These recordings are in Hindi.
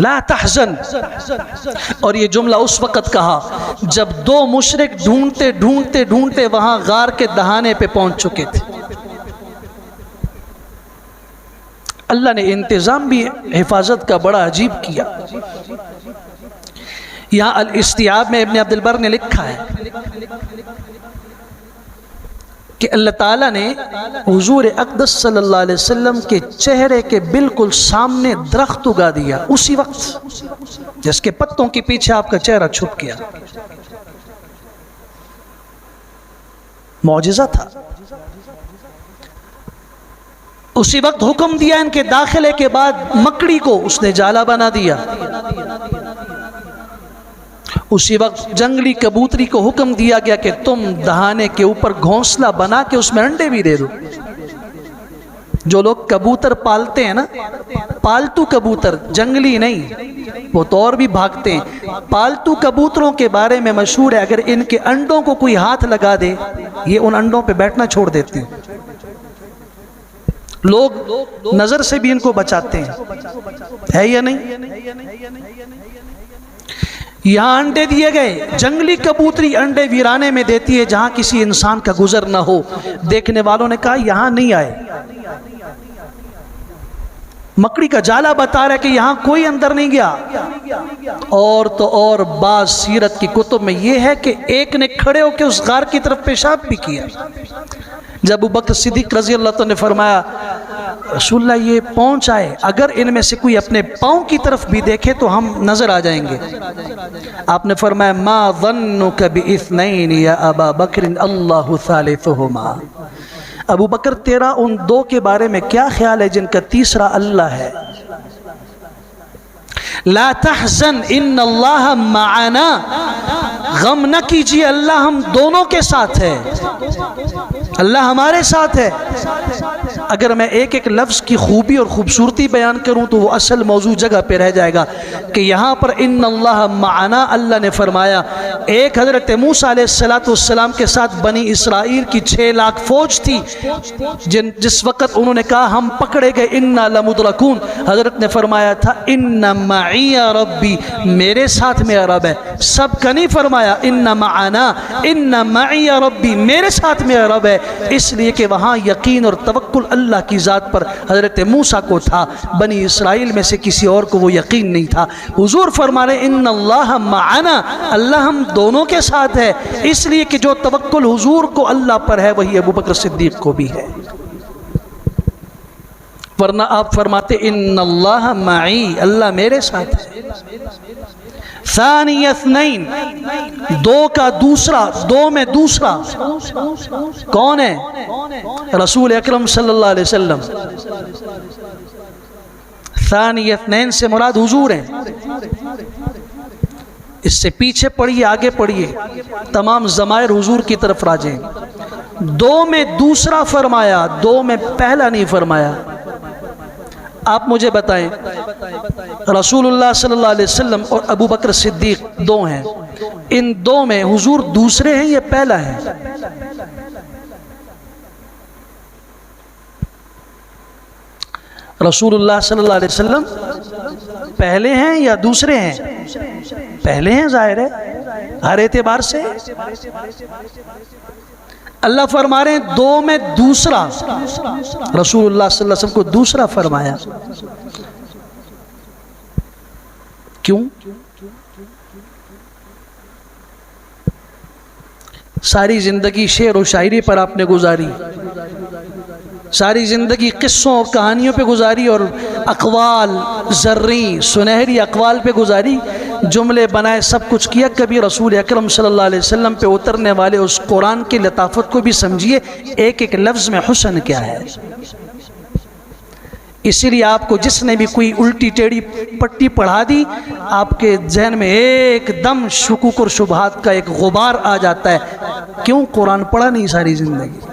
ला तहजन। और ये जुमला उस वक़्त कहा, जब दो मुशरक ढूंढते ढूंढते ढूंढते वहाँ गार के दहाने पे पहुँच चुके थे। अल्लाह ने इंतज़ाम भी, हिफाजत का बड़ा अजीब किया। यहाँ अल इस्तियाब में इबन अब्दुलबर ने लिखा है कि अल्लाह ताला ने हुजूर अकदस सल्लल्लाहु अलैहि वसल्लम के चेहरे के बिल्कुल सामने दरख्त उगा दिया उसी वक्त, जिसके पत्तों के पीछे आपका चेहरा छुप गया। मौजज़ा था। उसी वक्त हुक्म दिया इनके दाखिले के बाद मकड़ी को उसने जाला बना दिया। उसी वक्त जंगली कबूतरी को हुक्म दिया गया कि तुम दहाने के ऊपर घोंसला बना के उसमें अंडे भी दे दो। जो लोग कबूतर पालते हैं ना, पालतू कबूतर, जंगली नहीं, वो तो और भी भागते हैं। पालतू कबूतरों के बारे में मशहूर है, अगर इनके अंडों को कोई हाथ लगा दे, ये उन अंडों पे बैठना छोड़ देते हैं। लोग नज़र से भी इनको बचाते हैं। है या नहीं? यहाँ अंडे दिए गए। जंगली कबूतरी अंडे वीराने में देती है, जहाँ किसी इंसान का गुजर ना हो। देखने वालों ने कहा, यहाँ नहीं आए। मकड़ी का जाला बता रहा है कि यहाँ कोई अंदर नहीं गया। और तो और बाज सीरत की कुतुब में यह है कि एक ने खड़े होकर उस गार की तरफ़ पेशाब भी किया। जब बकर सिद्दीक रज़ी अल्लाह ने फरमाया रसूल्ला ये पहुँच आए। अगर इनमें से कोई अपने पाँव की तरफ़ भी देखे तो हम नज़र आ जाएँगे। आपने फरमाया, मा वन्नु कभी इस्नैन या अबा बकर अबू बकर, तेरा उन दो के बारे में क्या ख्याल है जिनका तीसरा अल्लाह है? ला तहजन इन अल्लाह माना गम न कीजिए, अल्लाह हम दोनों के साथ है। अल्लाह हमारे साथ है। अगर मैं एक एक लफ्ज़ की खूबी और ख़ूबसूरती बयान करूँ तो वो असल मौजू जगह पर रह जाएगा कि यहाँ पर इन अल्लाह माना अल्लाह ने फरमाया, एक हज़रत मूसा सलाम के साथ बनी इसराइल की छः लाख फ़ौज थी, जिन, जिस वक़्त उन्होंने कहा, हम पकड़े गए, इन्ना लमुद्रकून। हज़रत ने फरमाया था, इन्ना माइया रब्बी, मेरे साथ मेरा रब है। सब का नहीं फरमाया, इन्ना माना, इन्ना माइया रब्बी, मेरे साथ मेरा रब है। इसलिए कि वहाँ यकीन और तवक्ल अल्लाह की ज़ात पर हज़रत मूसा को था, बनी इसराइल में से किसी और को वो यकीन नहीं था। हुजूर फरमा रहे इन अल्लाह माना अल्लाह हम दोनों के साथ है, इसलिए कि जो तवक्ल हुजूर को अल्लाह पर है, वही अबू बकर सिद्दीक को भी है। वरना आप फरमाते इन अल्लाह माई अल्लाह मेरे साथ है। सानियसनैन दो का दूसरा, दो में दूसरा। कौन है? रसूल अकरम सल्लल्लाहु अलैहि वसल्लम। से मुराद हुजूर हैं। इससे पीछे पढ़िए, आगे पढ़िए। तमाम जमायर हुजूर की तरफ़ राजे। दो में दूसरा फरमाया, दो में पहला नहीं फरमाया। आप मुझे बताएँ रसूलुल्लाह सल्लल्लाहु अलैहि वसल्लम और अबू बकर सिद्दीक दो हैं। इन दो में हुजूर दूसरे हैं, ये पहला है। रसूलुल्लाह सल्लल्लाहु अलैहि वसल्लम पहले हैं या दूसरे हैं? पहले हैं ज़ाहिर है। हर एतबार से। अल्लाह फरमा रहे हैं, दो में दूसरा। रसूलुल्लाह सल्लल्लाहु अलैहि वसल्लम को दूसरा फरमाया। क्यों? सारी ज़िंदगी शेर और शायरी पर आपने गुजारी। सारी ज़िंदगी किस्सों और कहानियों पे गुजारी और अकवाल, जर्री, सुनहरी अकवाल पे गुजारी। जुमले बनाए सब कुछ किया, कभी रसूल अकरम सल्लल्लाहु अलैहि वसल्लम पे उतरने वाले उस कुरान की लताफत को भी समझिए एक एक लफ्ज़ में हुसन क्या है? इसीलिए आपको जिसने भी कोई उल्टी टेढ़ी पट्टी पढ़ा दी, आपके जहन में एकदम शुकुक और शुभात का एक गुबार आ जाता है। क्यों? कुरान पढ़ा नहीं सारी ज़िंदगी।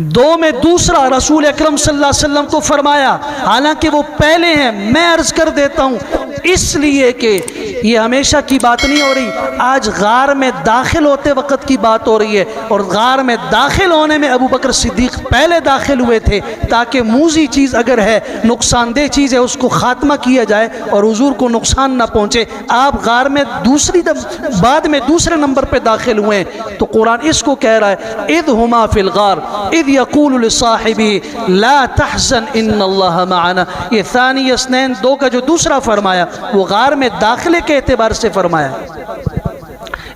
दो में दूसरा रसूल अकरम सल्लल्लाहु अलैहि वसल्लम को फरमाया, हालाँकि वो पहले हैं, मैं अर्ज़ कर देता हूँ, इसलिए कि ये हमेशा की बात नहीं हो रही। आज गार में दाखिल होते वक्त की बात हो रही है और गार में दाखिल होने में अबू बकर सिद्दीक पहले दाखिल हुए थे ताकि मूजी चीज़ अगर है, नुकसानदेह चीज़ है, उसको ख़ात्मा किया जाए और हजूर को नुकसान ना पहुँचे। आप गार में दूसरी बाद में दूसरे नंबर पर दाखिल हुए तो कुरान इसको कह रहा है, इद हुमा फिल गार, इद यकूल साहिबी ला तहसन इन माना ये थानी यसनैन दो का जो दूसरा फरमाया, वो गार में दाखिले के एतबार से फरमाया,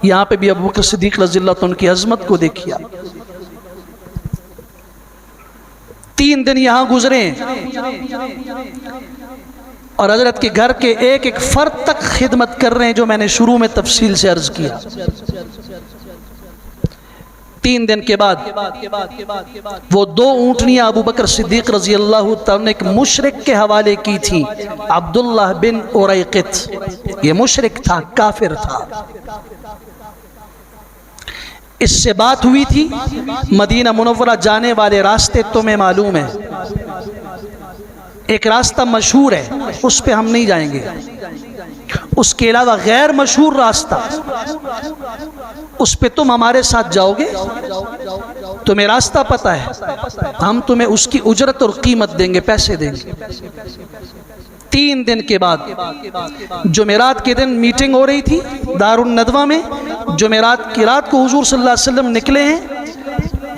यहाँ पे भी अबू बकर सिद्दीक रजील्ला तो उनकी अजमत को देखिए तीन दिन यहाँ गुजरे और हज़रत के घर के एक एक फर्द तक खिदमत कर रहे हैं जो मैंने शुरू में तफसील से अर्ज़ किया। तीन दिन के बाद वो दो ऊँटनियाँ अबू बकर सिद्दीक रज़ी अल्लाह ने एक मुशरक के हवाले की थी अब्दुल्ला बिन ओरैकित ये मुशरक था, काफिर था। इससे बात हुई थी, मदीना मुनवरा जाने वाले रास्ते तुम्हें मालूम है। एक रास्ता मशहूर है, उस पर हम नहीं जाएँगे। उसके अलावा गैर मशहूर रास्ता उस पे तुम हमारे साथ जाओगे? तुम्हें रास्ता पता है। हम तुम्हें उसकी उजरत और कीमत देंगे, पैसे देंगे। तीन दिन के बाद जुमेरात के दिन मीटिंग हो रही थी दारुल नदवा में। जुमेरात की रात को हुजूर सल्लल्लाहु अलैहि वसल्लम निकले हैं।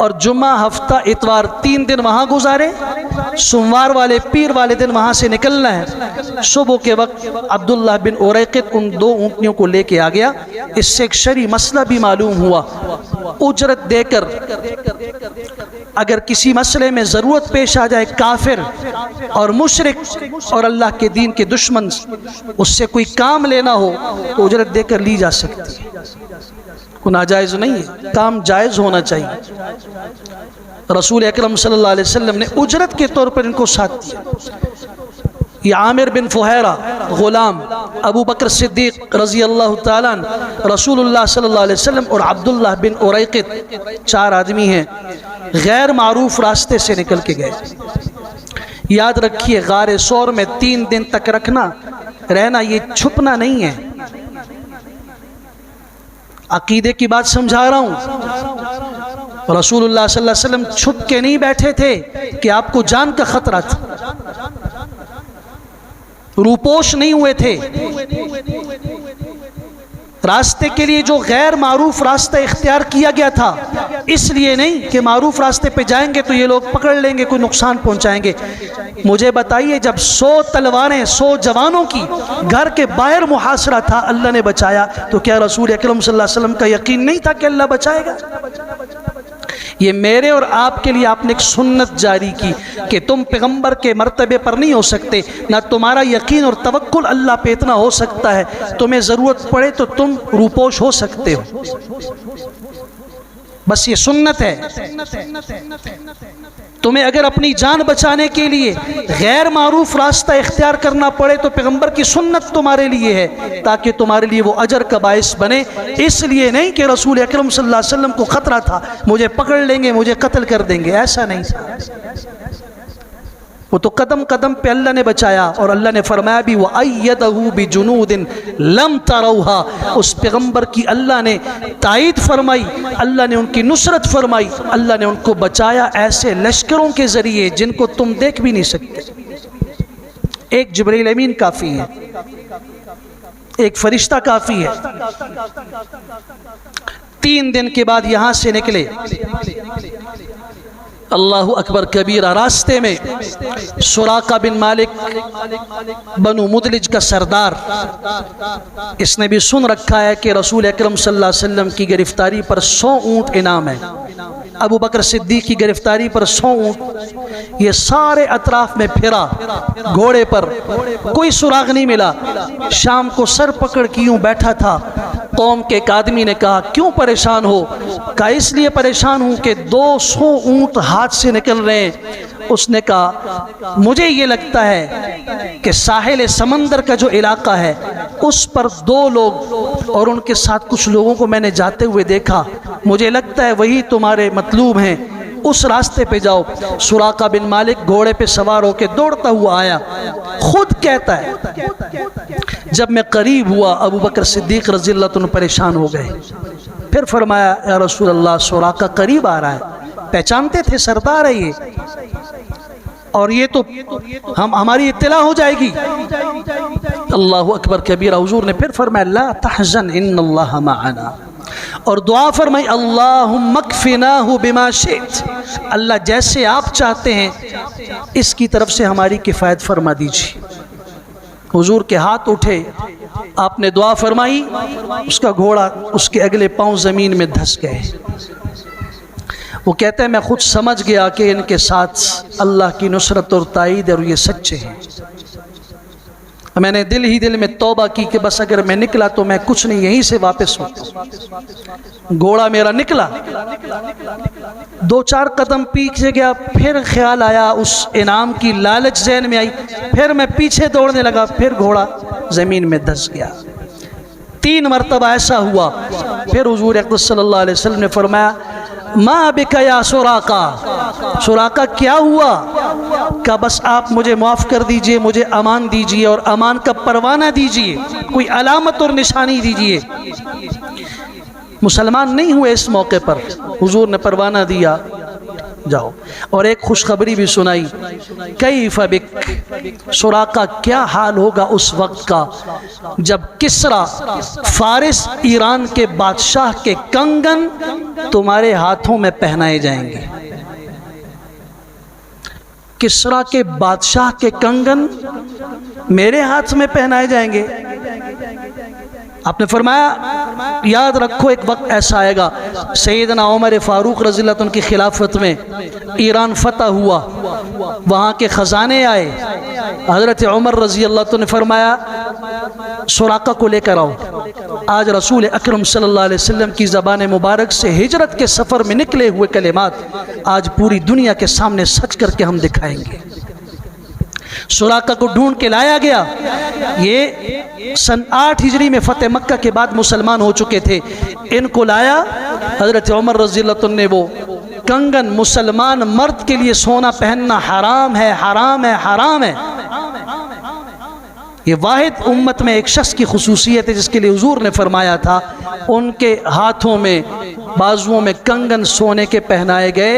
और जुम्मा हफ़्ता, इतवार तीन दिन वहाँ गुजारे। सोमवार वाले, पीर वाले दिन वहाँ से निकलना है। सुबह के वक्त अब्दुल्ला बिन ओरैकित उन दो ऊँटनियों को लेके आ गया। इससे एक शरी मसला भी मालूम हुआ। उजरत देकर, अगर किसी मसले में ज़रूरत पेश आ जाए काफिर और मुशरक और अल्लाह के दीन के दुश्मन, उससे कोई काम लेना हो तो उजरत देकर ली जा सकती है। को नाजायज़ नहीं है, काम जायज़ होना चाहिए। रसूल अकरम सल्लल्लाहु अलैहि वसल्लम ने उजरत के तौर पर इनको साथ दिया। ये आमिर बिन फुहरा, ग़ुलाम अबू बकर सिद्दीक रज़ी अल्लाह अलैहि वसल्लम और अब्दुल्लाह बिन उरैक़ित चार आदमी हैं, गैर मारूफ रास्ते से निकल के गए। याद रखिए, गार शोर में तीन दिन तक रखना, रहना ये छुपना नहीं है। अकीदे की बात समझा रहा हूँ। रसूल वसल्लम छुप के नहीं बैठे थे कि आपको जान का खतरा था। रूपोश नहीं हुए थे। रास्ते के लिए जो गैर मारूफ रास्ता इख्तियार किया गया था, इसलिए नहीं कि मरूफ रास्ते पे जाएँगे तो ये लोग पकड़ लेंगे, कोई नुकसान पहुंचाएँगे। मुझे बताइए, जब सौ तलवारें, सौ जवानों की घर के बाहर मुहासरा था, अल्लाह ने बचाया तो क्या रसूल अकरम वसल्लम का यकीन नहीं था कि अल्लाह बचाएगा? ये मेरे और आपके लिए आपने एक सुन्नत जारी की कि तुम पैगंबर के मर्तबे पर नहीं हो सकते। ना तुम्हारा यकीन और तवक्ल अल्लाह पे इतना हो सकता है। तुम्हें ज़रूरत पड़े तो तुम रूपोश हो सकते हो। बस ये सुन्नत है। तुम्हें अगर अपनी जान बचाने के लिए गैर मरूफ रास्ता इख्तियार करना पड़े तो पैगंबर की सुन्नत तुम्हारे लिए है, ताकि तुम्हारे लिए वो अजर का बायस बने। इसलिए नहीं कि रसूल अक्रम सल्लम को ख़तरा था, मुझे पकड़ लेंगे, मुझे कत्ल कर देंगे, ऐसा नहीं। वो तो कदम कदम पे अल्लाह ने बचाया और अल्लाह ने फरमाया भी, वह अयदहू भी जुनूदिन लम तरौहा उस पैगंबर की अल्लाह ने तायद फरमाई, अल्लाह ने उनकी नुसरत फरमाई, अल्लाह ने उनको बचाया ऐसे लश्करों के ज़रिए जिनको तुम देख भी नहीं सकते। एक जबरील अमीन काफ़ी है, एक फरिश्ता काफ़ी है। तीन दिन के बाद यहाँ से निकले। अल्लाह अकबर कबीरा रास्ते में सुराका बिन मालिक, बनु मुदलिज का सरदार। इसने भी सुन रखा है कि रसूल अकरम वसल्लम की गिरफ्तारी पर सौ ऊँट इनाम है। अबू बकर सिद्दीक की गिरफ्तारी पर सौ ऊँट। ये सारे अतराफ में फिरा, घोड़े पर कोई सुराग नहीं मिला। शाम को सर पकड़ के यूँ बैठा था। कौम के एक आदमी ने कहा, क्यों परेशान हो? कहा, इसलिए परेशान हूँ कि दो सौ ऊँट हाथ से निकल रहे हैं। उसने कहा, मुझे ये लगता है कि साहिल समंदर का जो इलाका है, उस पर दो लोग और उनके साथ कुछ लोगों को मैंने जाते हुए देखा। मुझे लगता है वही तुम्हारे मतलूब हैं। उस रास्ते पे जाओ। सुराका बिन मालिक घोड़े पे सवार होकर दौड़ता हुआ आया। खुद कहता है जब मैं करीब हुआ, अबू बकर सिद्दीक रज़ी तुम परेशान हो गए। फिर फरमाया रसूल अल्लाह सोरा का करीब आ रहा है। पहचानते थे सरदार है ये। और ये तो हम, हमारी इत्तला हो जाएगी। अल्लाह अकबर कबीर, हजूर ने फिर फरमाया और दुआ फरमाई अल्लाह मकफिना बिमा अल्लाह जैसे आप चाहते हैं, इसकी तरफ़ से हमारी किफ़ायत फरमा दीजिए। हुजूर के हाथ उठे, आपने दुआ फरमाई, उसका घोड़ा उसके अगले पाँव ज़मीन में धस गए। वो कहते हैं, मैं खुद समझ गया कि इनके साथ अल्लाह की नुसरत और ताइद और ये सच्चे हैं। मैंने दिल ही दिल में तौबा की कि बस अगर मैं निकला तो मैं कुछ नहीं यहीं से वापस हूँ। घोड़ा मेरा निकला। दो चार कदम पीछे गया, फिर ख्याल आया, उस इनाम की लालच जहन में आई। फिर मैं पीछे दौड़ने लगा, फिर घोड़ा ज़मीन में धस गया। तीन मरतबा ऐसा हुआ। फिर हजूर सल्लल्लाहु अलैहि वसल्लम ने फरमाया, माँ बिकया सुराका? सुराका क्या हुआ? का बस आप मुझे माफ़ कर दीजिए, मुझे अमान दीजिए और अमान का परवाना दीजिए, कोई अलामत और निशानी दीजिए। मुसलमान नहीं हुए इस मौके पर। हुजूर ने परवाना दिया। जाओ। और एक खुशखबरी भी सुनाई। कई फबिक सुरा का क्या हाल होगा उस वक्त का, जब किसरा फारिस ईरान के बादशाह के कंगन तुम्हारे हाथों में पहनाए जाएँगे? किसरा के बादशाह के कंगन मेरे हाथ में पहनाए जाएँगे। आपने फरमाया, याद रखो, एक वक्त ऐसा आएगा सैदना उमर फ़ारूक रजील की खिलाफत में ईरान फतह हुआ, वहाँ के ख़जाने आए। हज़रत उमर रज़ी अल्लाह ने फरमाया सुराका को लेकर आओ। आज रसूल अकरम सल्लल्लाहु अलैहि वसल्लम की ज़बान मुबारक से हिजरत के सफ़र में निकले हुए कलेमात आज पूरी दुनिया के सामने सच करके हम दिखाएँगे। सुराका को ढूंढ के लाया गया। ये सन आठ हिजरी में फ़तेह मक्का के बाद मुसलमान हो चुके थे। इनको लाया, हज़रत उमर रज़ी ने वो कंगन मुसलमान मर्द के लिए सोना पहनना हराम है हराम है हराम है। ये वाहिद उम्मत में एक शख्स की खसूसियत है जिसके लिए हजूर ने फरमाया था, उनके हाथों में, बाजुओं में कंगन सोने के पहनाए गए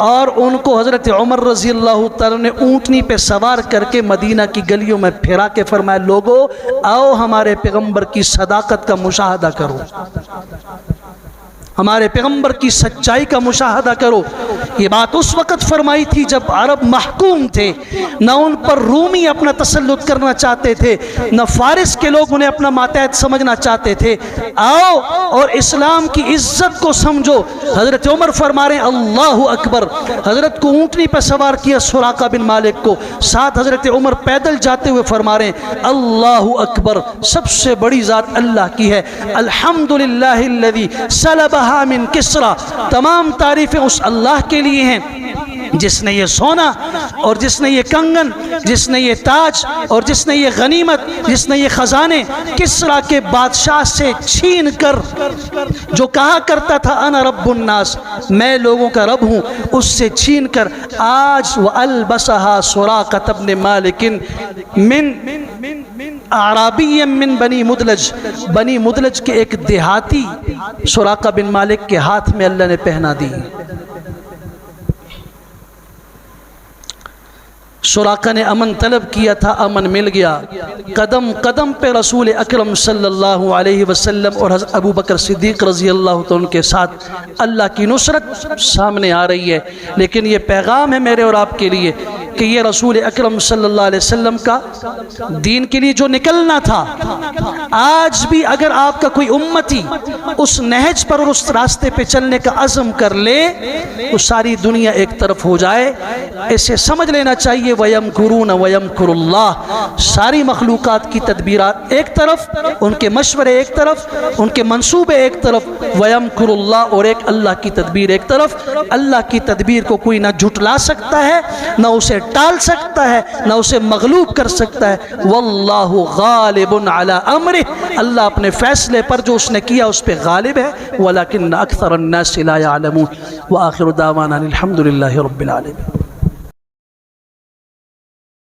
और उनको हज़रत उमर रज़ी अल्लाह ने ऊँटनी पे सवार करके मदीना की गलियों में फिरा के फरमाया, लोगो, आओ हमारे पैगंबर की सदाकत का मुशाहदा करो। हमारे पैगंबर की सच्चाई का मुशाहदा करो। ये बात उस वक़्त फरमाई थी जब अरब महकूम थे। न उन पर रूमी अपना तसल्लुत करना चाहते थे, न फारिस के लोग उन्हें अपना मातहत समझना चाहते थे। आओ और इस्लाम की इज़्ज़त को समझो। हज़रत उमर फरमा रहे अल्लाह अकबर। हज़रत को ऊँटनी पर सवार किया सुराका बिन मालिक को। साथ हज़रत उमर पैदल जाते हुए फरमा रहे अल्लाह अकबर, सबसे बड़ी ज़ात अल्लाह की है। अल्हम्दुलिल्लाह सलबा मिन किसरा। तमाम तारीफ़ें उस अल्लाह के लिए हैं। जिसने ये सोना और जिसने ये कंगन, जिसने ये ताज और जिसने ये गनीमत, जिसने ये ख़जाने किसरा के बादशाह से छीन कर, जो कहा करता था, अना रबुन्नास मैं लोगों का रब हूँ, उससे छीन कर, आज वह अलबसहा सुरा कतब ने मालिकिन मिन आराबी मिन बनी मुदलज बनी मुदलज के एक देहाती सुराका बिन मालिक के हाथ में अल्लाह ने पहना दी। सुराका ने अमन तलब किया था, अमन मिल गया। कदम कदम पे रसूल अकरम सल्लल्लाहु अलैहि वसल्लम और अबू बकर सिद्दीक रज़ी अल्लाह तो उनके साथ अल्लाह की नुसरत सामने आ रही है। लेकिन ये पैगाम है मेरे और आपके लिए कि ये रसूल अकरम सल्लल्लाहु अलैहि वसल्लम का दीन के लिए जो निकलना था, आज भी अगर आपका कोई उम्मती उस नहज पर और उस रास्ते पे चलने का अज़म कर ले तो सारी दुनिया एक तरफ़ हो जाए। इसे समझ लेना चाहिए, वयम कुरून, वयम कुरुल्लाह। सारी मखलूक़ात की तदबीरात एक तरफ़, उनके मशवरे एक तरफ़, उनके मनसूबे एक तरफ़, वयम कुरुल्लाह और एक अल्लाह की तदबीर एक तरफ़। अल्लाह की तदबीर को कोई ना झुटला सकता है, ना उसे टाल सकता है, ना उसे मगलूब कर सकता है। वल्लाहु गालिबुन अला अमर। अल्लाह अपने फ़ैसले पर जो उसने किया, उस पर गालिब है। वलाकिन अक्सर अन्नास ला यालमून। व आखिर दावाना अलहमदिल्ला रब्बिल आलमीन।